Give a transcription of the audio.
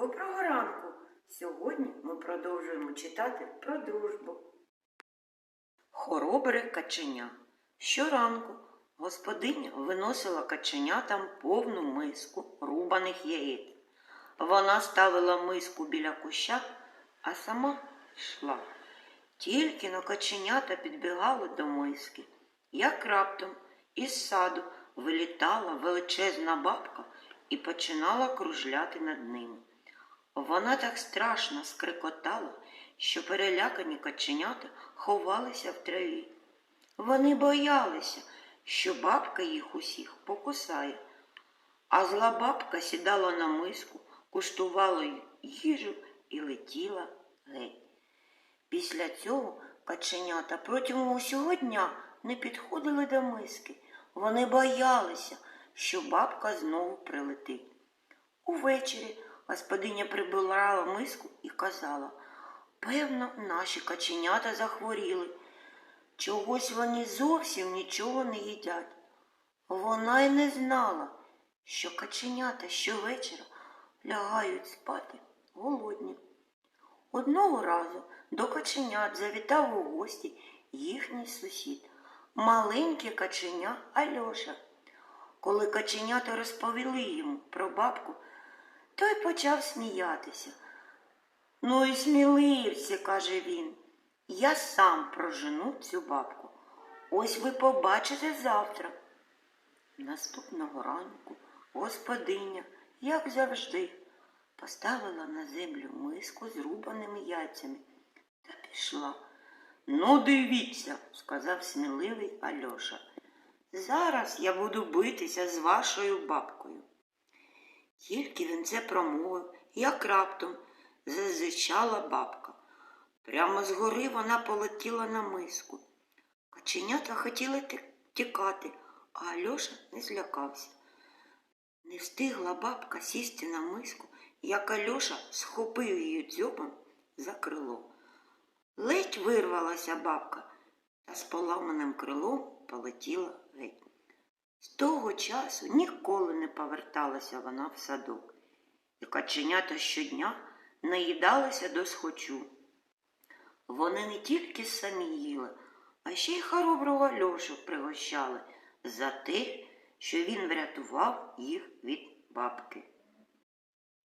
Доброго ранку! Сьогодні ми продовжуємо читати про дружбу. Хоробре каченя. Щоранку господиня виносила каченятам повну миску рубаних яєць. Вона ставила миску біля куща, а сама йшла. Тільки но каченята підбігали до миски, як раптом із саду вилітала величезна бабка і починала кружляти над ними. Вона так страшно скрикотала, що перелякані каченята ховалися в траві. Вони боялися, що бабка їх усіх покусає, а зла бабка сідала на миску, куштувала їжу і летіла геть. Після цього каченята протягом усього дня не підходили до миски. Вони боялися, що бабка знову прилетить. Увечері господиня прибирала миску і казала, певно, наші каченята захворіли. Чогось вони зовсім нічого не їдять. Вона й не знала, що каченята щовечора лягають спати голодні. Одного разу до каченят завітав у гості їхній сусід, маленьке каченя Альоша. Коли каченята розповіли йому про бабку, той почав сміятися. Ну і сміливці, каже він, я сам прожену цю бабку. Ось ви побачите завтра. Наступного ранку господиня, як завжди, поставила на землю миску з рубаними яйцями та пішла. Ну, дивіться, сказав сміливий Альоша. Зараз я буду битися з вашою бабкою. Тільки він це промовив, як раптом зазичала бабка. Прямо згори вона полетіла на миску. Каченята хотіли тікати, а Альоша не злякався. Не встигла бабка сісти на миску, як Альоша схопив її дзьобом за крило. Ледь вирвалася бабка та з поламаним крилом полетіла геть. Того часу ніколи не поверталася вона в садок, і каченята щодня наїдалися до схочу. Вони не тільки самі їли, а ще й хороброго Льошу пригощали за те, що він врятував їх від бабки.